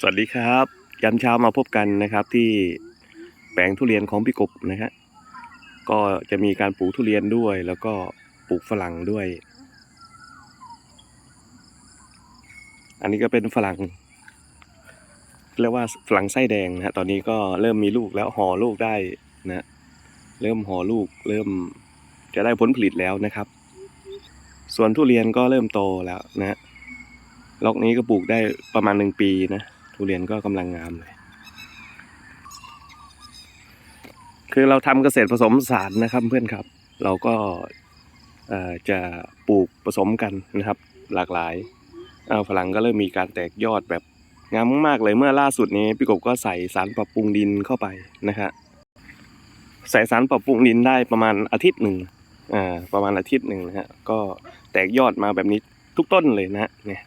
สวัสดีครับยามเช้ามาพบกันนะครับที่แปลงทุเรียนของพี่กบนะฮะก็จะมีการปลูกทุเรียนด้วย แล้วก็ปลูกฝรั่งด้วย อันนี้ก็เป็นฝรั่งเรียกว่าฝรั่งไส้แดงนะฮะตอนนี้ก็เริ่มมีลูกแล้วห่อลูกได้นะฮะเริ่มห่อลูกเริ่มจะได้ผลผลิตแล้วนะครับ ส่วนทุเรียนก็เริ่มโตแล้วนะฮะล็อกนี้ก็ปลูกได้ประมาณหนึ่งปีนะ ทุเรียนก็กำลังงามเลย คือเราทำเกษตรผสมสานนะครับเพื่อนครับ เราก็จะปลูกผสมกันนะครับ หลากหลายเอาฝรั่งก็เริ่มมีการแตกยอดแบบงามมากเลยเมื่อล่าสุดนี้พี่กบก็ใส่สารปรับปรุงดินเข้าไปนะฮะใส่สารปรับปรุงดินได้ประมาณอาทิตย์หนึ่งอ่าประมาณอาทิตย์หนึ่งนะฮะก็แตกยอดมาแบบนี้ทุกต้นเลยนะฮะเนี่ย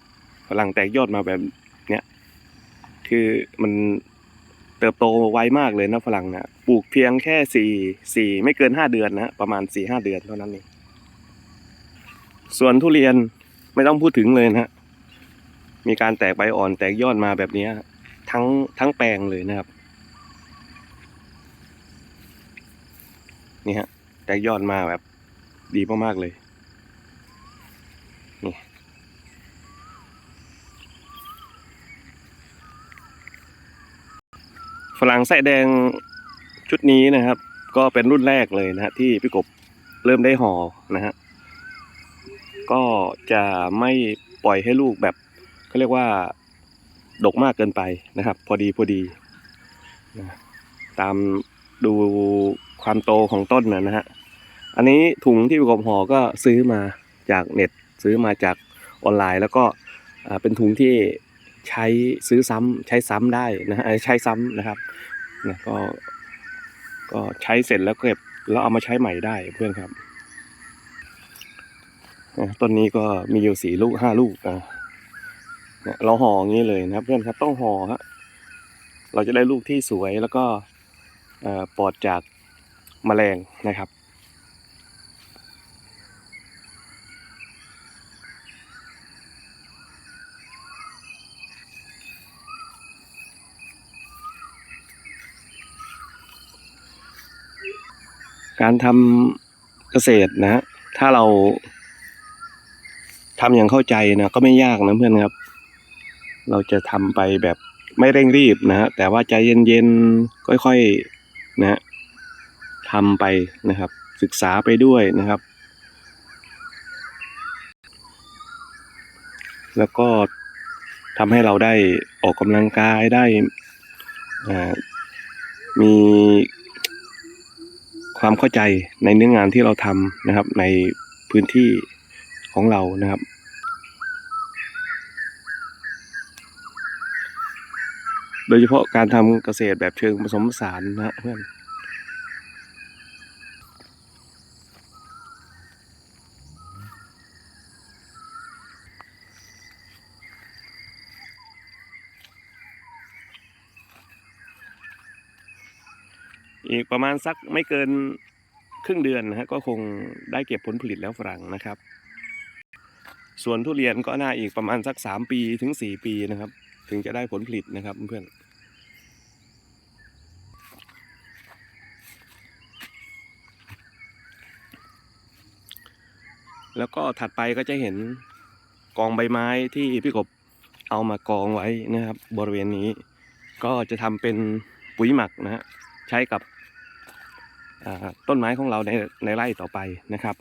ฝรั่งแตกยอดมาแบบ คือมันเติบโตไวมากเลยนะฝรั่งนะปลูกเพียงแค่สี่สี่ไม่เกินห้าเดือนนะประมาณสี่ห้าเดือนเท่านั้นเองส่วนทุเรียนไม่ต้องพูดถึงเลยนะฮะมีการแตกใบอ่อนแตกยอดมาแบบนี้ทั้งทั้งแปลงเลยนะครับ นี่ฮะแตกยอดมาแบบดีมากๆเลย ฝรั่งไส้แดงชุดนี้นะครับ ก็เป็นรุ่นแรกเลยนะฮะที่พี่กบเริ่มได้ห่อนะฮะก็จะไม่ปล่อยให้ลูกแบบเขาเรียกว่าดกมากเกินไปนะครับ พอดีพอดีนะตามดูความโตของต้นนะฮะอันนี้ถุงที่พี่กบห่อก็ซื้อมาจากเน็ตซื้อมาจากออนไลน์ แล้วก็เป็นถุงที่ ใช้ซื้อซ้ำใช้ซ้ำได้นะฮะใช้ซ้ำนะครับนะก็ก็ใช้เสร็จแล้วเก็บแล้วเอามาใช้ใหม่ได้เพื่อนครับต้นนี้ก็มีอยู่สี่ลูกห้าลูกอะเราห่ออย่างนี้เลยนะครับเพื่อนครับต้องห่อฮะเราจะได้ลูกที่สวยแล้วก็ปลอดจากแมลงนะครับ การทำเกษตรนะฮะถ้าเราทำอย่างเข้าใจนะก็ไม่ยากนะเพื่อนครับ เราจะทำไปแบบไม่เร่งรีบนะฮะแต่ว่าใจเย็นๆค่อยๆนะฮะทำไปนะครับ ศึกษาไปด้วยนะครับ แล้วก็ทำให้เราได้ออกกำลังกายได้อ่ามี ความเข้าใจในเนื้องานที่เราทำนะครับ ในพื้นที่ของเรานะครับ โดยเฉพาะการทำเกษตรแบบเชิงผสมผสานนะฮะเพื่อน อีกประมาณสักไม่เกินครึ่งเดือนนะฮะก็คงได้เก็บผลผลิตแล้วฝรั่งนะครับ ส่วนทุเรียนก็น่าอีกประมาณสักสามปีถึงสี่ปีนะครับ ถึงจะได้ผลผลิตนะครับเพื่อนแล้วก็ถัดไปก็จะเห็นกองใบไม้ที่พี่กบเอามากองไว้นะครับ บริเวณนี้ ก็จะทำเป็นปุ๋ยหมักนะฮะใช้กับ ต้นไม้ของเราในในไร่ต่อไปนะครับ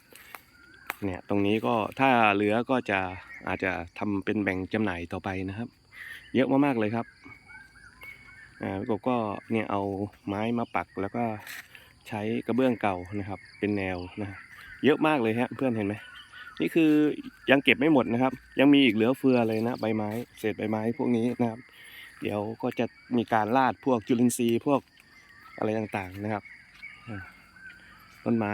เนี่ยตรงนี้ก็ถ้าเหลือก็จะอาจจะทำเป็นแบ่งจำหน่ายต่อไปนะครับ เยอะมากๆเลยครับอ่าพี่กบก็เนี่ยเอาไม้มาปักแล้วก็ใช้กระเบื้องเก่านะครับ เป็นแนวนะเยอะมากเลยฮะเพื่อนเห็นไหมนี่คือยังเก็บไม่หมดนะครับ ยังมีอีกเหลือเฟือเลยนะใบไม้เศษใบไม้พวกนี้นะครับ เดี๋ยวก็จะมีการลาดพวกจุลินทรีย์พวกอะไรต่างๆนะครับ ต้นไม้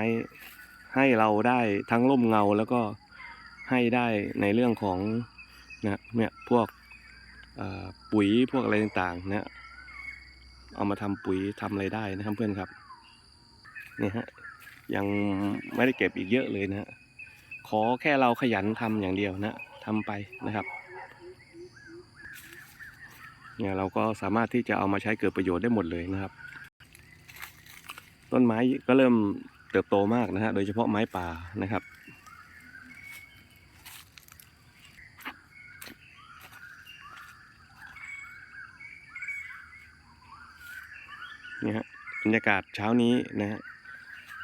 ให้เราได้ทั้งร่มเงาแล้วก็ให้ได้ในเรื่องของนะเนี่ยพวกปุ๋ยพวกอะไรต่างๆนะเอามาทำปุ๋ยทำอะไรได้นะครับเพื่อนครับนี่ฮะยังไม่ได้เก็บอีกเยอะเลยนะฮะขอแค่เราขยันทำอย่างเดียวนะทำไปนะครับเนี่ยเราก็สามารถที่จะเอามาใช้เกิดประโยชน์ได้หมดเลยนะครับ ต้นไม้ก็เริ่ม เติบโตมากนะฮะ โดยเฉพาะไม้ป่านะครับ นี่ฮะบรรยากาศเช้านี้นะฮะ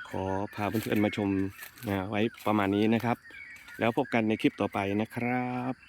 ขอพาเพื่อนๆมาชมนะไว้ประมาณนี้นะครับ แล้วพบกันในคลิปต่อไปนะครับ